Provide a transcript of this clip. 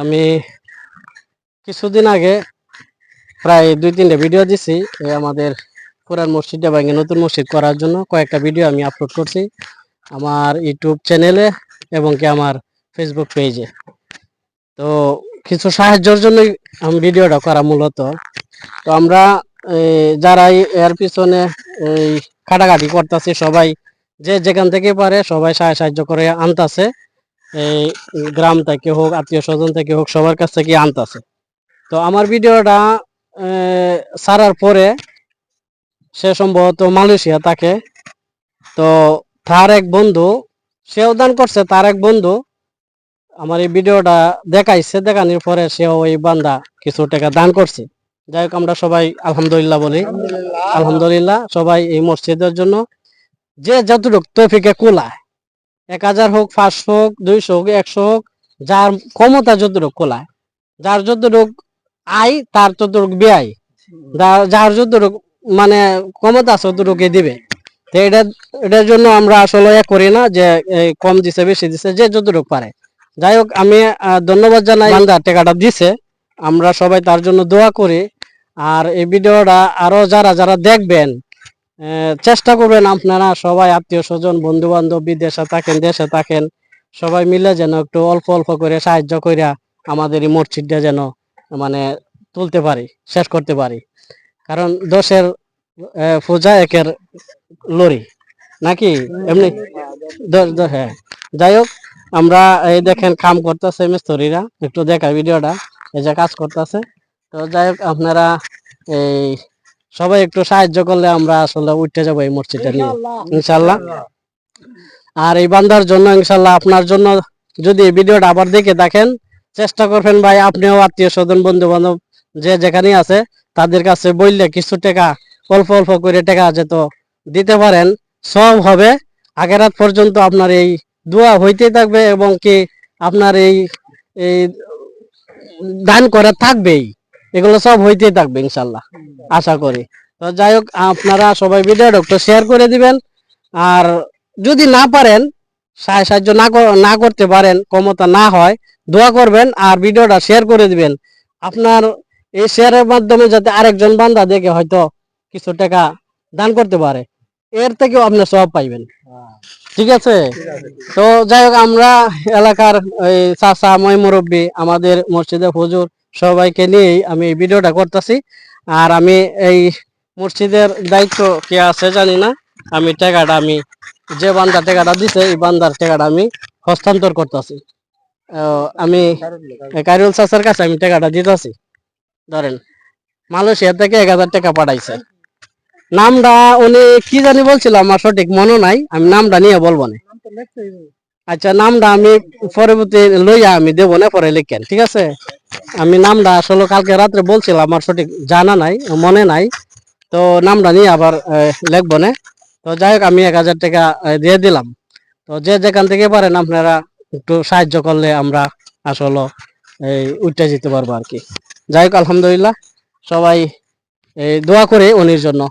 আমি কিছুদিন আগে প্রায় দুই, তিনটা ভিডিও দিছি আমাদের পুরান মসজিদটা ভেঙে নতুন মসজিদ করার জন্য। কয়েকটা ভিডিও আমি আপলোড করছি আমার ইউটিউব চ্যানেলে এবং কি আমার ফেসবুক পেজে তো কিছু সাহায্যের জন্যই আমি ভিডিওটা করা মূলত। তো আমরা যারা এর পিছনে এই কাটাকাটি করতেছে, সবাই যে যেখান থেকে পারে সবাই সাহায্য করে আনতাছে। এই গ্রাম থেকে হোক, আত্মীয় স্বজন থেকে হোক, সবার কাছ থেকে আনতাছে তো আমার ভিডিওটা ছাড়ার পরে সে সম্ভবত মালয়েশিয়া থাকে। তো তার এক বন্ধু, সেও দান করছে, তার এক বন্ধু আমার এই ভিডিওটা দেখাইছে। দেখানোর পরে সেও ওই বান্দা কিছু টাকা দান করছে। যাই হোক, আমরা সবাই আলহামদুলিল্লাহ বলি। আলহামদুলিল্লাহ, সবাই এই মসজিদের জন্য যে যতটুকু তৌফিকে কুলায় এক হাজার হোক পাঁচশো হোক দুইশো হোক একশো হোক যার ক্ষমতা যতটুকু কুলায় যার যতটুক আয় তার ততটুক ব্যয় যার- যতটুকু মানে ক্ষমতা আছে ততটুকু দিবে। তো এটা এটার জন্য আমরা আসলে এ করি না যে কম দিছে বেশি দিছে যে যতটুকু পারে। যাই হোক আমি ধন্যবাদ জানাই। বান্দা টাকাটা দিছে। আমরা সবাই তার জন্য দোয়া করি। আর এই ভিডিওটা আরও যারা যারা দেখবেন চেষ্টা করবেন আপনারা সবাই আত্মীয় স্বজন বন্ধু বান্ধব বিদেশে থাকেন, দেশে থাকেন, সবাই মিলে যেন একটু অল্প অল্প করে সাহায্য কইরা আমাদের এই মসজিদটা যেন মানে তুলতে পারি, শেষ করতে পারি। কারণ দশের পূজা একের লরি নাকি? এমনি হ্যাঁ। যাই হোক, আমরা এই দেখেন কাম করতেছে মিস্ত্রিরা, একটু দেখা ভিডিওটা, এই যে কাজ করতেছে। তো যাই হোক, আপনারা এই সবাই একটু সাহায্য করলে আমরা আসলে উঠতে যাব এই মসজিদটা নিয়ে। ইনশাল্লাহ আর এই বান্দার জন্য ইনশাল্লাহ আপনার জন্য যদি এই ভিডিওটা আবার দেখে দেখেন চেষ্টা করবেন ভাই আপনিও আত্মীয় স্বজন বন্ধু বান্ধব যে যেখানে আছে তাদের কাছে বললে কিছু টাকা অল্প অল্প করে টাকা যেত দিতে পারেন। সব হবে। আগের রাত পর্যন্ত আপনার এই দোয়া হইতে থাকবে এবং কি আপনার এই এই দান করে থাকবেই। এগুলো সব হইতেই থাকবে ইনশাল্লাহ, আশা করি। তো যাই হোক, আপনারা সবাই ভিডিওটা একটু শেয়ার করে দিবেন। আর যদি না পারেন সাহায্য না না করতে পারেন, ক্ষমতা না হয়, দোয়া করবেন আর ভিডিওটা শেয়ার করে দিবেন। আপনার এই শেয়ারের মাধ্যমে যাতে আরেকজন বান্দা দেখে হয়তো কিছু টাকা দান করতে পারে। এর থেকেও আপনি সব পাইবেন। ঠিক আছে? তো যাই হোক, আমরা এলাকার চাচা মই মুরব্বী, আমাদের মসজিদে হুজুর সবাইকে নিয়েই আমি এই ভিডিওটা করতেছি। আর আমি এই মসজিদের দায়িত্ব কে আছে জানি না। আমি টাকাটা আমি, যে বান্দার টাকাটা দিছে, এই বান্দার টাকাটা আমি হস্তান্তর করতেছি। আমি কাইরুল চাচার কাছে আমি টাকাটা দিতেছি। ধরেন, মালয়েশিয়া থেকে এক হাজার টাকা পাঠাইছে। নামটা উনি কি জানি বলছিল, আমার সঠিক মনে নাই, আমি নামটা নিয়ে বলব না। আচ্ছা নামটা আমি পরবর্তী লইয়া আমি দেবো না পরে লিখেন, ঠিক আছে? আমি নামটা আসলে কালকে রাত্রে বলছিলাম, আমার সঠিক জানা নাই, মনে নাই। তো নামটা নিয়ে আবার লিখব না। তো যাই হোক, আমি এক হাজার টাকা দিয়ে দিলাম। তো যে যেখান থেকে পারেন, আপনারা একটু সাহায্য করলে আমরা আসলে এই উঠে যেতে পারব আর কি। যাই হোক, আলহামদুলিল্লাহ। সবাই দোয়া করে উনির জন্য।